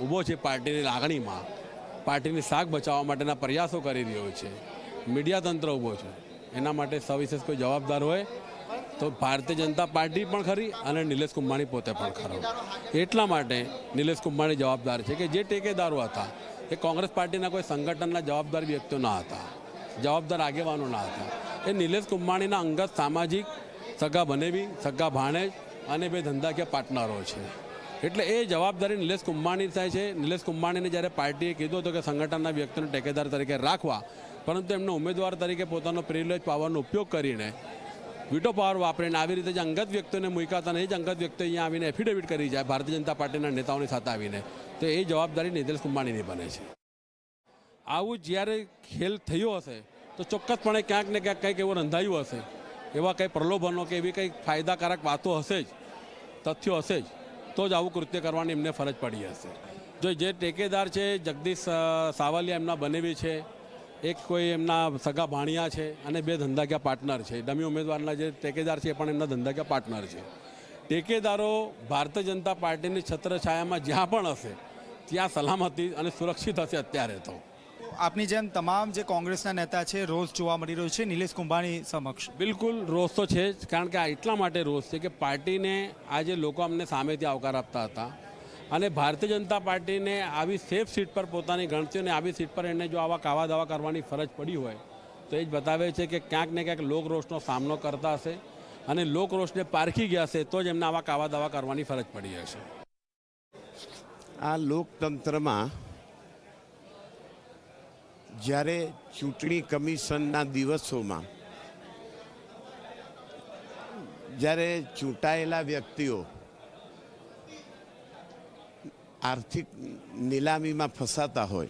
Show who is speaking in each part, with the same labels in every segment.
Speaker 1: ઊભો છે પાર્ટીની લાગણીમાં. પાર્ટીની શાક બચાવવા માટેના પ્રયાસો કરી રહ્યો છે. મીડિયા તંત્ર ઊભો છે. એના માટે સવિશેષ કોઈ જવાબદાર હોય તો ભારતીય જનતા પાર્ટી પણ ખરી અને નિલેશ કુંભાણી પોતે પણ ખરો. એટલા માટે નિલેશ કુંભાણી જવાબદાર છે કે જે ટેકેદારો હતા, એ કોંગ્રેસ પાર્ટીના કોઈ સંગઠનના જવાબદાર વ્યક્તિઓ ન હતા, જવાબદાર આગેવાનો ના હતા. એ નિલેશ કુંભાણીના અંગત સામાજિક સગા બનેવી, સગા ભાણેજ અને બે ધંધાકીય પાર્ટનરો છે. એટલે એ જવાબદારી નિલેશ કુંભાણી થાય છે. નિલેશ કુંભાણીને જ્યારે પાર્ટીએ કીધું હતું કે સંગઠનના વ્યક્તિને ટેકેદાર તરીકે રાખવા, પરંતુ એમને ઉમેદવાર તરીકે પોતાનો પ્રિવિલેજ પાવરનો ઉપયોગ કરીને વીટો પાવર વાપરીને આવી રીતે જે અંગત વ્યક્તિઓને હતા એ જ અંગત વ્યક્તિઓ અહીંયા આવીને એફિડેવિટ કરી જાય, ભારતીય જનતા પાર્ટીના નેતાઓની સાથે આવીને. તો એ જવાબદારી નિતેશ કુંભાણીની બને છે. આવું જ્યારે ખેલ થયો હશે, તો ચોક્કસપણે ક્યાંક ને ક્યાંક કંઈક એવું રંધાયું હશે. એવા કંઈ પ્રલોભનો કે એવી કંઈક ફાયદાકારક વાતો હશે જ, તથ્યો હશે જ. તો જ આવું કૃત્ય કરવાની એમને ફરજ પડી હશે. જો જે ટેકેદાર છે, જગદીશ સાવલિયા એમના બનેવી છે, એક કોઈ એમના સગા ભાણિયા છે અને બે ધંધાકીય પાર્ટનર છે. ડમી ઉમેદવારના જે ટેકેદાર છે એ પણ એમના ધંધાકીય પાર્ટનર છે. ટેકેદારો ભારતીય જનતા પાર્ટીની છત્રછાયામાં જ્યાં પણ હશે, ત્યાં સલામતી અને સુરક્ષિત હશે અત્યારે તો.
Speaker 2: આપની જેમ તમામ જે કોંગ્રેસના નેતા છે રોષ જોવા મળી રહ્યો છે. નિલેશ કુંભાણી સમક્ષ.
Speaker 1: બિલકુલ રોષ તો છે જ કારણ કે આ એટલા માટે રોષ છે કે પાર્ટીને આજે લોકો અમને સામેથી આવકાર આપતા હતા અને ભારતીય જનતા પાર્ટીને આવી સેફ સીટ પર પોતાની ગણતરી અને આવી સીટ પર એને જો આવા કાવા દાવા કરવાની ફરજ પડી હોય તો એ જ બતાવે છે કે ક્યાંક ને ક્યાંક લોકરોષનો સામનો કરતા હશે અને લોકરોષને પારખી ગયા હશે તો જ એમને આવા કાવા દાવા કરવાની ફરજ પડી હશે.
Speaker 3: આ લોકતંત્રમાં જ્યારે ચૂંટણી કમિશનના દિવસોમાં જ્યારે ચૂંટાયેલા વ્યક્તિઓ આર્થિક નીલામીમાં ફસાતા હોય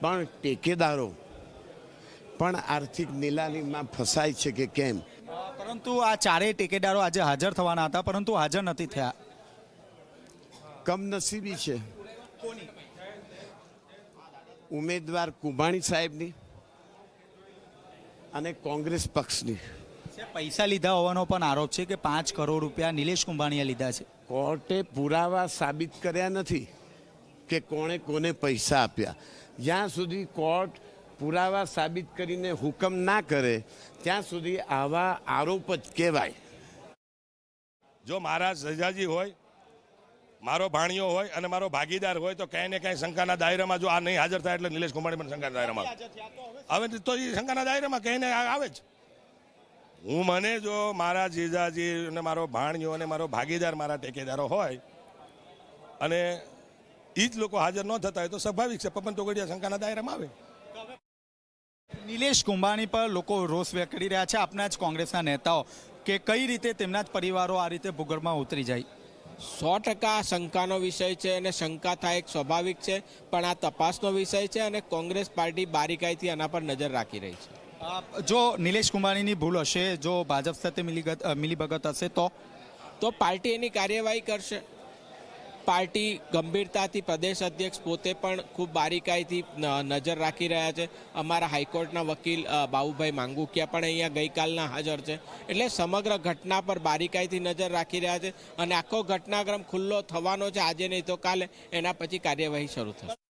Speaker 3: પણ ટેકેદારો પણ આર્થિક નીલામીમાં ફસાય છે કે કેમ?
Speaker 2: પરંતુ આ ચારેય ટેકેદારો આજે હાજર થવાના હતા પરંતુ હાજર નથી થયા.
Speaker 3: કમનસીબી છે. ઉમેદવાર કુંભાણી સાહેબની અને કોંગ્રેસ પક્ષની.
Speaker 2: પૈસા લીધા હોવાનો પણ આરોપ છે કે પાંચ કરોડ રૂપિયા નિલેશ કુંભાણીએ લીધા છે.
Speaker 3: કોર્ટે પુરાવા સાબિત કર્યા નથી કે કોણે કોને પૈસા આપ્યા. જ્યાં સુધી કોર્ટ પુરાવા સાબિત કરીને હુકમ ના કરે ત્યાં સુધી આવા આરોપ જ કહેવાય.
Speaker 4: જો મારા સજાજી હોય મારો ભાણિયો હોય અને મારો ભાગીદાર હોય તો ક્યાંય ને ક્યાંય શંકાના દાયરામાં જો આ નહીં હાજર થાય એટલે નિલેશ કુમારી પણ શંકાના દાયરામાં. હવે તો એ શંકાના દાયરામાં ક્યાંય આવે જ. હું મને જો મારા જીજાજી અને મારો ભાણિયો અને મારો ભાગીદાર મારા ટેકેદારો હોય અને એ જ લોકો હાજર ન થતા હોય તો સ્વાભાવિક છે, પપન તોગડિયા શંકાના દાયરામાં આવે.
Speaker 2: નિલેશ કુંભાણી પર લોકો રોષ વ્યક્ત કરી રહ્યા છે, આપના જ કોંગ્રેસના નેતાઓ, કે કઈ રીતે તેમના જ પરિવારો આ રીતે ભૂગર્ભમાં ઉતરી જાય?
Speaker 5: સો ટકા શંકાનો વિષય છે અને શંકા થાય એક સ્વાભાવિક છે પણ આ તપાસનો વિષય છે અને કોંગ્રેસ પાર્ટી બારીકાઈથી આના પર નજર રાખી રહી છે.
Speaker 2: જો નિલેશ કુમારીની ભૂલ હશે જો ભાજપ સાથે મિલીગત મિલીભગત હશે તો?
Speaker 5: તો પાર્ટી એની કાર્યવાહી કરશે. પાર્ટી ગંભીરતાથી પ્રદેશ અધ્યક્ષ પોતે પણ ખૂબ બારીકાઈથી નજર રાખી રહ્યા છે. અમારા હાઈકોર્ટના વકીલ બાબુભાઈ માંગુકિયા પણ અહીંયા ગઈકાલના હાજર છે. એટલે સમગ્ર ઘટના પર બારીકાઈથી નજર રાખી રહ્યા છે અને આખો ઘટનાક્રમ ખુલ્લો થવાનો છે. આજે નહીં તો કાલે એના પછી કાર્યવાહી શરૂ થશે.